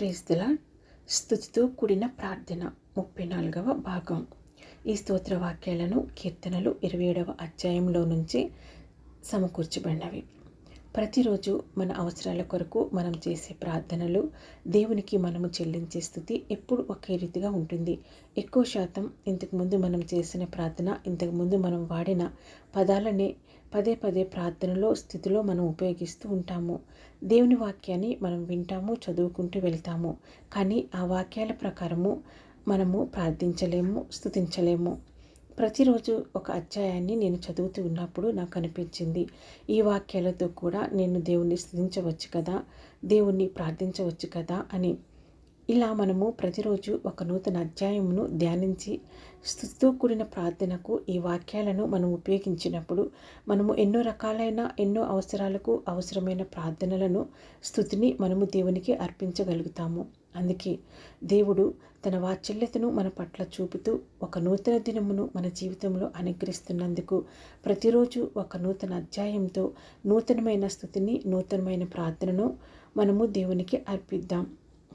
క్రీస్తుల స్థుతితో కూడిన ప్రార్థన. ముప్పై నాలుగవ భాగం. ఈ స్తోత్ర వాక్యాలను కీర్తనలు ఇరవై ఏడవ అధ్యాయంలో నుంచి సమకూర్చబడినవి. ప్రతిరోజు మన అవసరాల కొరకు మనం చేసే ప్రార్థనలు దేవునికి మనము చెల్లించే స్థుతి ఎప్పుడు ఒకే రీతిగా ఉంటుంది. ఎక్కువ శాతం ఇంతకుముందు మనం చేసిన ప్రార్థన ఇంతకుముందు మనం వాడిన పదాలనే పదే పదే ప్రార్థనలో స్థితిలో మనం ఉపయోగిస్తూ ఉంటాము. దేవుని వాక్యాన్ని మనం వింటాము చదువుకుంటూ వెళ్తాము. కానీ ఆ వాక్యాల ప్రకారము మనము ప్రార్థించలేము స్థుతించలేము ప్రతిరోజు ఒక అధ్యాయాన్ని నేను చదువుతూ ఉన్నప్పుడు నాకు అనిపించింది ఈ వాక్యాలతో కూడా నేను దేవుణ్ణి స్థుతించవచ్చు కదా దేవుణ్ణి ప్రార్థించవచ్చు కదా అని. ఇలా మనము ప్రతిరోజు ఒక నూతన అధ్యాయమును ధ్యానించి స్థుతితో కూడిన ప్రార్థనకు ఈ వాక్యాలను మనం ఉపయోగించినప్పుడు మనము ఎన్నో రకాలైన ఎన్నో అవసరాలకు అవసరమైన ప్రార్థనలను స్థుతిని మనము దేవునికి అర్పించగలుగుతాము. అందుకే దేవుడు తన వాత్సల్యతను మన పట్ల చూపుతూ ఒక నూతన దినమును మన జీవితంలో అనుగ్రహిస్తున్నందుకు ప్రతిరోజు ఒక నూతన అధ్యాయంతో నూతనమైన స్థుతిని నూతనమైన ప్రార్థనను మనము దేవునికి అర్పిద్దాం.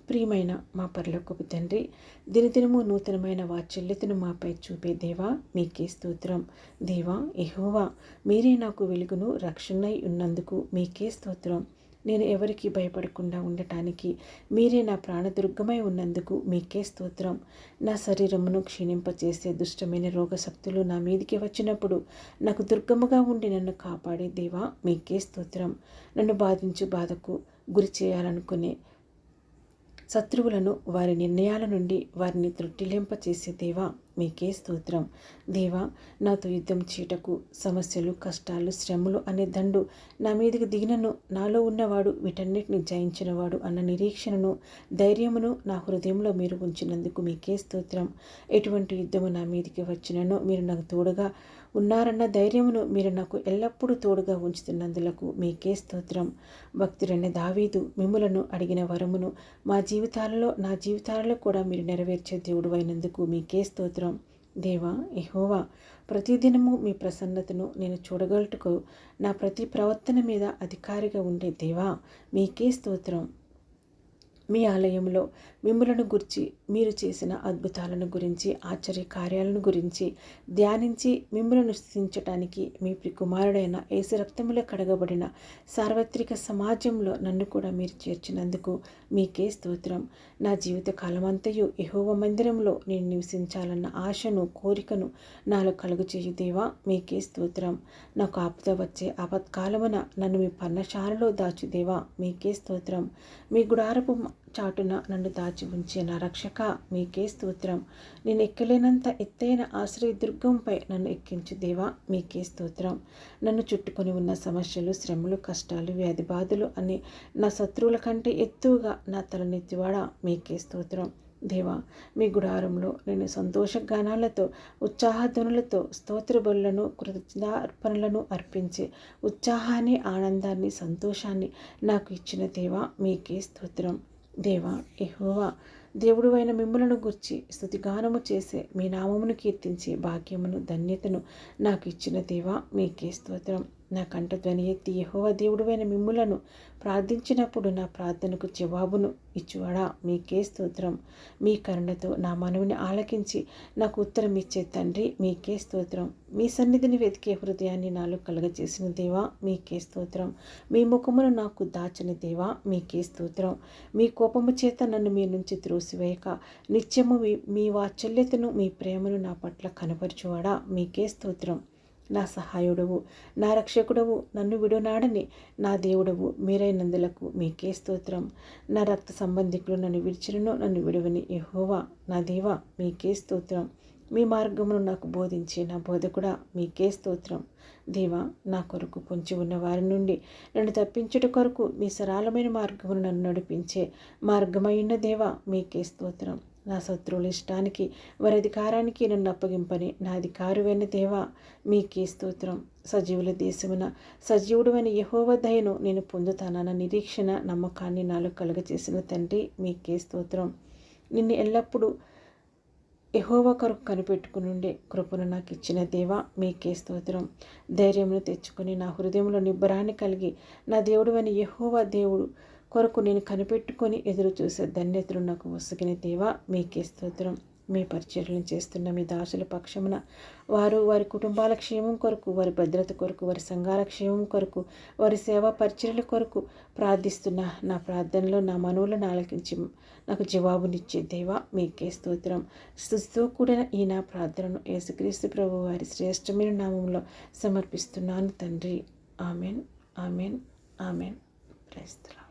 ప్రియమైన మా పరలోకపు తండ్రి దినదినము నూతనమైన వాత్సల్యతను మాపై చూపే దేవా మీకే స్తోత్రం. దేవా ఎహోవా మీరే నాకు వెలుగును రక్షణై ఉన్నందుకు మీకే స్తోత్రం. నేను ఎవరికి భయపడకుండా ఉండటానికి మీరే నా ప్రాణదుర్గమై ఉన్నందుకు మీకే స్తోత్రం. నా శరీరమును క్షీణింపచేసే దుష్టమైన రోగశక్తులు నా మీదికి వచ్చినప్పుడు నాకు దుర్గముగా ఉండి నన్ను కాపాడే దేవా మీకే స్తోత్రం. నన్ను బాధించు బాధకు గురి చేయాలనుకునే శత్రువులను వారి నిర్ణయాల నుండి వారిని త్రొట్టిలింప చేసే దేవా మీకే స్తోత్రం. దేవా నాతో యుద్ధం చీటకు సమస్యలు కష్టాలు శ్రమలు అనే దండు నా మీదకి దిగినను నాలో ఉన్నవాడు వీటన్నిటిని జయించినవాడు అన్న నిరీక్షణను ధైర్యమును నా హృదయంలో మీరు ఉంచినందుకు మీకే స్తోత్రం. ఎటువంటి యుద్ధము నా మీదికి వచ్చినను మీరు నాకు తోడుగా ఉన్నారన్న ధైర్యమును మీరు నాకు ఎల్లప్పుడూ తోడుగా ఉంచుతున్నందులకు మీకే స్తోత్రం. భక్తుడైన దావీదు మిమ్ములను అడిగిన వరమును మా జీవితాలలో నా జీవితాలలో కూడా మీరు నెరవేర్చే దేవుడు అయినందుకు మీకే స్తోత్రం. దేవా ఎహోవా ప్రతిదినము మీ ప్రసన్నతను నేను చూడగలుటకు నా ప్రతి ప్రవర్తన మీద అధికారిగా ఉండే దేవా మీకే స్తోత్రం. మీ ఆలయంలో మిమ్మలను గురించి మీరు చేసిన అద్భుతాలను గురించి ఆశ్చర్య కార్యాలను గురించి ధ్యానించి మిమ్మలను స్థితించటానికి మీ కుమారుడైన ఏసు రక్తములో కడగబడిన సార్వత్రిక సమాజంలో నన్ను కూడా మీరు చేర్చినందుకు మీకే స్తోత్రం. నా జీవిత కాలమంతయు యహోవ మందిరంలో నేను నివసించాలన్న ఆశను కోరికను నాలో కలుగు చేయుదేవా మీకే స్తోత్రం. నాకు ఆపద వచ్చే ఆపత్కాలమున నన్ను మీ పర్ణశాలలో దాచుదేవా మీకే స్తోత్రం. మీ గుడారపు చాటున నన్ను దాచి ఉంచే నా రక్షక మీకే స్తోత్రం. నేను ఎక్కలేనంత ఎత్తైన ఆశ్రయదుర్గంపై నన్ను ఎక్కించు దేవా మీకే స్తోత్రం. నన్ను చుట్టుకొని ఉన్న సమస్యలు శ్రమలు కష్టాలు వ్యాధి బాధలు అని నా శత్రువుల కంటే ఎత్తుగా నా తలనెత్తివాడ మీకే స్తోత్రం. దేవా మీ గుడారంలో నేను సంతోష గానాలతో ఉత్సాహధ్వనులతో స్తోత్ర బలులను కృతజ్ఞార్పణలను అర్పించి ఉత్సాహాన్ని ఆనందాన్ని సంతోషాన్ని నాకు ఇచ్చిన దేవా మీకే స్తోత్రం. దేవా ఎహోవా దేవుడు అయిన మిమ్మలను గుర్చి స్థుతిగానము చేసే మీ నామమును కీర్తించి భాగ్యమును ధన్యతను నాకు ఇచ్చిన దేవా మీకే స్తోత్రం. నా కంఠధ్వని ఎత్తి యహోవ దేవుడువైన మిమ్ములను ప్రార్థించినప్పుడు నా ప్రార్థనకు జవాబును ఇచ్చువాడా? మీకే స్తోత్రం. మీ కరుణతో నా మనవిని ఆలకించి నాకు ఉత్తరం ఇచ్చే తండ్రి మీకే స్తోత్రం. మీ సన్నిధిని వెతికే హృదయాన్ని నాలో కలగజేసిన దేవా మీకే స్తోత్రం. మీ ముఖమును నాకు దాచిన దేవా మీకే స్తోత్రం. మీ కోపము చేత నన్ను మీ నుంచి త్రోసివేయక. నిత్యము మీ వాత్సల్యతను మీ ప్రేమను నా పట్ల కనపరచువాడా? మీకే స్తోత్రం. నా సహాయుడవు. నా రక్షకుడవు. నన్ను విడునాడని నా దేవుడవు. మీరైనందులకు మీకే స్తోత్రం. నా రక్త సంబంధికులు నన్ను విడిచినను నన్ను విడువని యహోవా నా దేవా మీకే స్తోత్రం. మీ మార్గమును నాకు బోధించి నా బోధకుడా మీకే స్తోత్రం. దేవా నా కొరకు పొంచి ఉన్న వారి నుండి నన్ను తప్పించుట కొరకు మీ సరళమైన మార్గమును నన్ను నడిపించే మార్గమైన దేవా మీకే స్తోత్రం. నా శత్రువుల ఇష్టానికి వారి అధికారానికి నన్ను అప్పగింపని నా అధికారువైన దేవా మీకే స్తోత్రం. సజీవుల దేశమున సజీవుడు అని దయను నేను పొందుతానన్న నిరీక్షణ నమ్మకాన్ని నాలో కలుగచేసిన తండ్రి మీకే స్తోత్రం. నిన్ను ఎల్లప్పుడూ ఎహోవ కొరకు కనిపెట్టుకునుండే కృపను నాకు ఇచ్చిన దేవా మీకే స్తోత్రం. ధైర్యమును తెచ్చుకొని నా హృదయంలో నిబ్బరాన్ని కలిగి నా దేవుడు అని యహోవ దేవుడు కొరకు నేను కనిపెట్టుకొని ఎదురు చూసే ధన్యతలు నాకు వసగిన దేవా మీకే స్తోత్రం. మీ పరిచర్యలను చేస్తున్న మీ దాసుల పక్షమున వారు వారి కుటుంబాల క్షేమం కొరకు వారి భద్రత కొరకు వారి సంఘాల క్షేమం కొరకు వారి సేవా పరిచర్యల కొరకు ప్రార్థిస్తున్న నా ప్రార్థనలో నా మనవులను ఆలకించి నాకు జవాబునిచ్చే దేవా మీకే స్తోత్రం. స్థుతితో కూడిన ఈ నా ప్రార్థనను యేసుక్రీస్తు ప్రభు వారి శ్రేష్టమైన నామంలో సమర్పిస్తున్నాను తండ్రి. Amen amen amen. క్రైస్తల